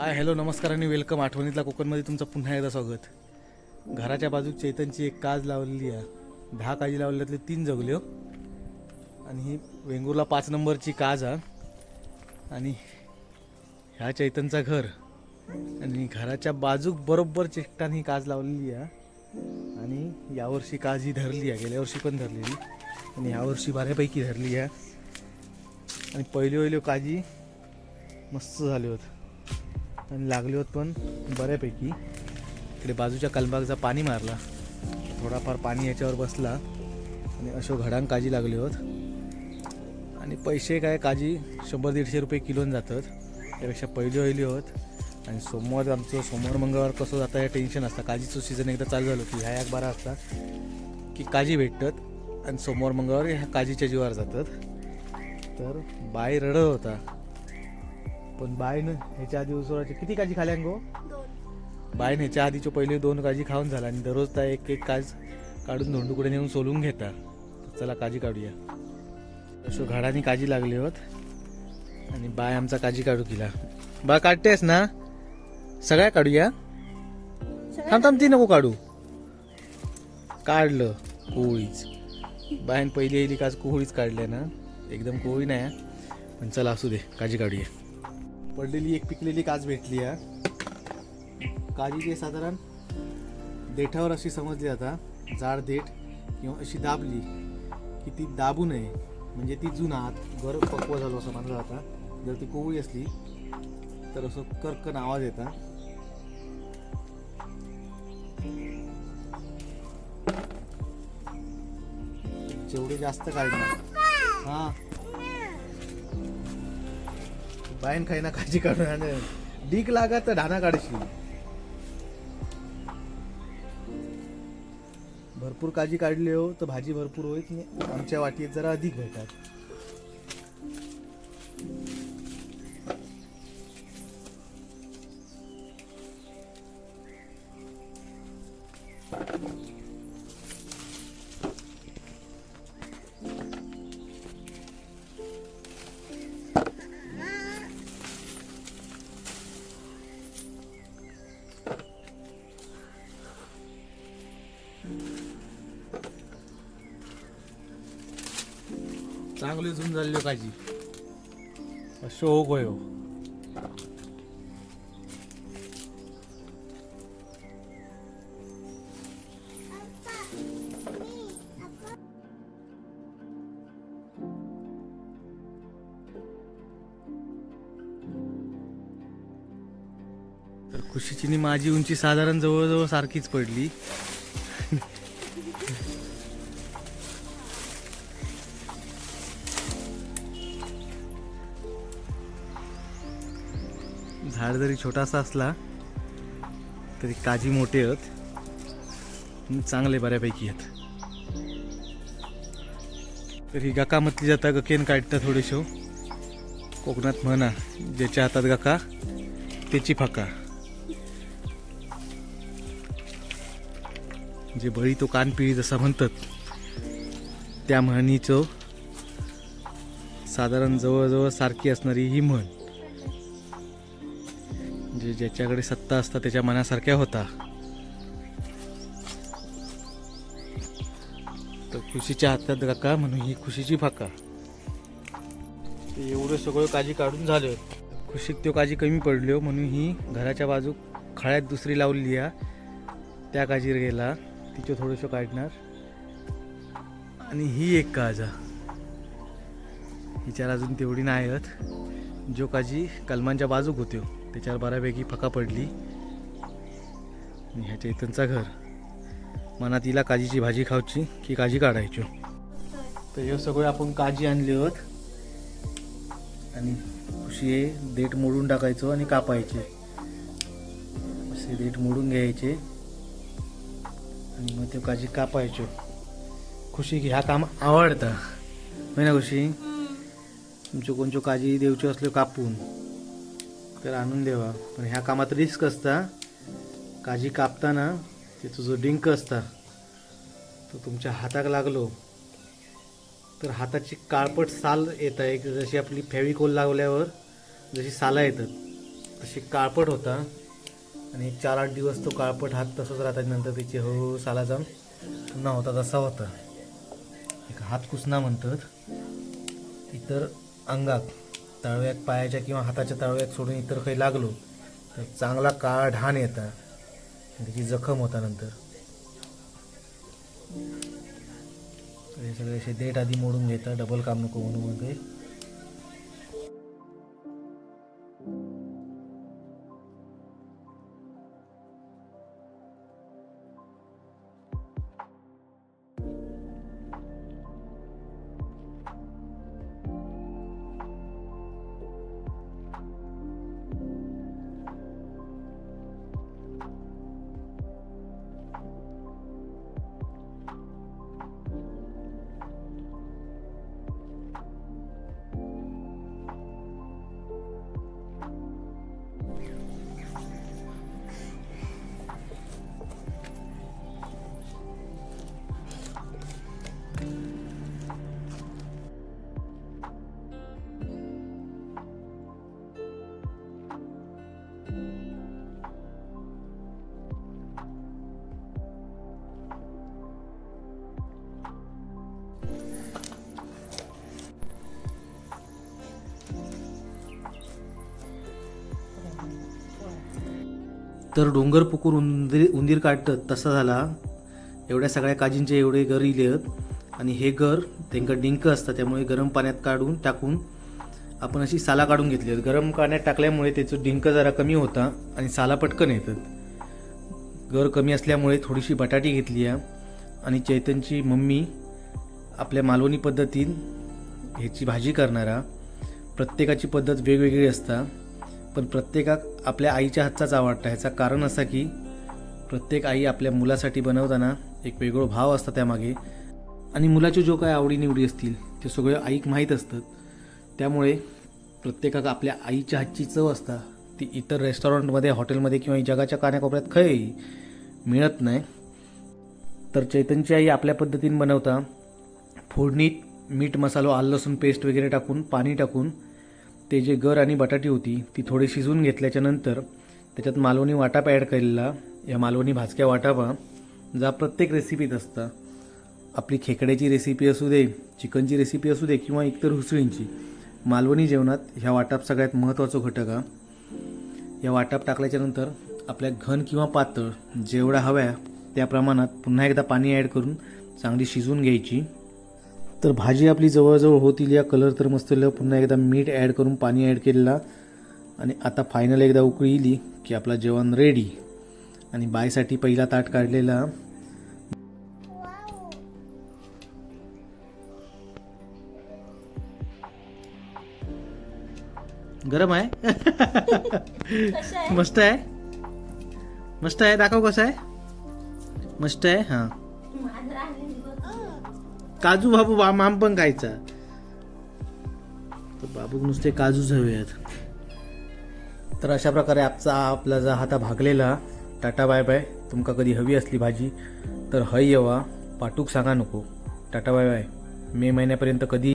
Hi hello नमस्कार आणि welcome आठवणीतला कोकणमध्ये तुमचं पुन्हा एकदा स्वागत. घराच्या बाजूक चैतनची एक काज लावलेली आहे. दहा काजी लावल्यातले तीन जगल्यो हो. आणि ही वेंगुर्ला पाच नंबरची काज आहे आणि ह्या चैतनचा घर. आणि घराच्या बाजूक बरोबर चिकटान ही काज लावलेली आहे. आणि यावर्षी काज ही धरली आहे. गेल्या वर्षी पण धरलेली. आणि यावर्षी बऱ्यापैकी धरली आहे. आणि पहिली पहिल्यो काजी मस्त झाली होत. आणि लागले होत पण बऱ्यापैकी. इकडे बाजूच्या कलबागचा पाणी मारला. थोडाफार पाणी याच्यावर बसला. आणि अशो घडांक काजी लागले होत. आणि पैसे काय काजी? शंभर दीडशे रुपये किलोन जातात. त्यापेक्षा पहिली पहिली होत. आणि सोमवार आमचं सोमवार मंगळवार कसं जाता हे टेन्शन असतं. काजीचं सीझन एकदा चालू झालं की ह्या एक बारा असतात की काजी भेटतात आणि सोमवार मंगळवार ह्या काजीच्या जीवावर जातात. तर बाय रडत होता. पण बायनं ह्याच्या आधी उसोराचे किती काजी खाल्या गो? बायन ह्याच्या आधीचे पहिले दोन काजी खाऊन झाला आणि दररोज त्या एक एक काज काढून धोंडूकडे नेऊन सोलून घेता. चला काजी काढूया. अशो घाडानी काजी लागली होत. आणि बाय आमचा काजी काढू केला. बा काढतेस ना? सगळ्या काढूया? थांब थांब ती नको काढू. काढलं कोळीच. बायन पहिली येईल काज कोहळीच काढल्या ना? एकदम कोळी नाही. पण चला असू दे काजी काढूया. पडलेली एक पिकलेली काज भेटली आहे. काजी जी साधारण देठावर अशी समजली आता जाड देठ किंवा अशी दाबली की ती दाबू नये. म्हणजे ती जुना आत गर पक्व झालो असं मानलं जाता. जर ती कोवळी असली तर असं कर्कन आवाज येता. जेवढे जास्त काढणार हा. बायन खाईना काळजी काढून आणि डीक लागा तर ढाना काढशी भरपूर काळजी काढली हो तर भाजी भरपूर होईत आणि आमच्या वाटीत जरा अधिक भेटतात. चांगली झून झाली हो काजी शोक होय हो. तर खुशीची माझी उंची साधारण जवळजवळ सारखीच पडली झाड जरी छोटासा असला तरी काजी मोठे आहेत. चांगले बऱ्यापैकी आहेत. तर ही गका म्हटली जाता गकेन काढता थोडेशो. कोकणात म्हणा ज्याच्या हातात गका त्याची फका. जे बळी तो कानपिळी जसा म्हणतात त्या म्हणीचं साधारण जवळजवळ सारखी असणारी ही म्हण. जे ज्याच्याकडे सत्ता असता त्याच्या मनासारख्या होता. तर खुशीच्या हातात काका म्हणून ही खुशीची फाका. ते एवढं सगळं काजी काढून झालं. खुशीत तो काजी कमी पडल्यो म्हणून ही घराच्या बाजू खळ्यात दुसरी लावली आहे त्या काजीर गेला. तिचं थोडंसं काढणार. आणि ही एक काजा हिच्यावर अजून तेवढी नाही आहेत जो काजी कलमांच्या बाजूक होत्यो. त्याच्यावर बऱ्यापैकी फका पडली. आणि ह्या चैतनचा घर. मनात तिला काजीची भाजी खाऊची की काजी काढायची. तर हे सगळं आपण काजी आणले आहोत आणि खुशी हे देठ मोडून टाकायचो आणि कापायचे. असे देठ मोडून घ्यायचे. आणि मग ते काजी कापायचो. खुशी की ह्या काम आवडतं. होय ना खुशी? तुमच्या कोणच्या काजी देवचे असले कापून. तर आणून देवा. पण ह्या कामात रिस्क असता. काजी कापताना त्याचा जो डिंक असता तो तुमच्या हाताक लागलो. तर हाताची काळपट साल येत आहे जशी आपली फेविकोल लावल्यावर जशी साला येतात तशी काळपट होता. आणि चार आठ दिवस तो काळपट हात तसंच राहतात. नंतर त्याची हळूहळू साला जाऊन पुन्हा होता तसा होता. एक हात कुसना म्हणतात. इतर अंगात. तळव्यात पायाच्या किंवा हाताच्या तळव्यात सोडून इतर काही लागलो तर चांगला काळा ढाण येता. म्हणजे त्याची जखम होता नंतर. हे सगळे असे देठ आधी मोडून घेतात डबल काम नको म्हणून तर डोंगर पुकूर उंदीर उंदीर काढतात तसा झाला. एवढ्या सगळ्या काजींचे एवढे घर इलेत आणि हे घर त्यांका डिंक असतं त्यामुळे गरम पाण्यात काढून टाकून आपण अशी साला काढून घेतली आहेत गरम पाण्यात टाकल्यामुळे त्याचं डिंक जरा कमी होता आणि साला पटकन येतात घर कमी असल्यामुळे थोडीशी बटाटी घेतली आहे आणि चैतनची मम्मी आपल्या मालवणी पद्धतीत ह्याची भाजी करणारा. प्रत्येकाची पद्धत वेगवेगळी असता. पण प्रत्येकाक आपल्या आईच्या हातचाच आवडता. ह्याचं कारण असं की प्रत्येक आई आपल्या मुलासाठी बनवताना एक वेगळं भाव असतो त्यामागे. आणि मुलाच्या जो काय आवडीनिवडी असतील ते सगळे आईक माहीत असतं त्यामुळे प्रत्येकाक आपल्या आईच्या हातची चव असता. ती इतर रेस्टॉरंटमध्ये हॉटेलमध्ये किंवा जगाच्या कानाकोपऱ्यात खंयही मिळत नाही. तर चैतनची आई आपल्या पद्धतीने बनवता. फोडणीत मीठ मसालो आलं लसूण पेस्ट वगैरे टाकून पाणी टाकून ते जे गर आणि बटाटी होती ती थोडी शिजवून घेतल्याच्यानंतर त्याच्यात मालवणी वाटाप ॲड केलेला. या मालवणी भाजक्या वाटापा जा प्रत्येक रेसिपीत असता. आपली खेकड्याची रेसिपी असू दे चिकनची रेसिपी असू दे किंवा इतर हुसळींची मालवणी जेवणात ह्या वाटाप सगळ्यात महत्त्वाचा घटक हा. या वाटाप टाकल्याच्यानंतर आपल्या घन किंवा पातळ जेवढ्या हव्या त्या प्रमाणात पुन्हा एकदा पाणी ॲड करून चांगली शिजवून घ्यायची. तर भाजी आपली जवळजवळ होतील या कलर तर मस्त. पुन्हा एकदा मीठ ॲड करून पाणी ॲड केलेला. आणि आता फायनल एकदा उकळी इली की आपला जेवण रेडी आणि बायसाठी पहिला ताट काढलेला. गरम आहे? मस्त आहे? मस्त आहे? दाखव कसं आहे? मस्त आहे? हां. काजू बाबू बा- माम पण खायचा. तर बाबू नुसते काजूच हवेत तर अशा प्रकारे आजचा आपला जा हाता भागलेला टाटा बाय बाय. तुमका कधी हवी असली भाजी तर हय येवा. पाटूक सांगा नको. Tata bye bye. मे महिन्यापर्यंत कधी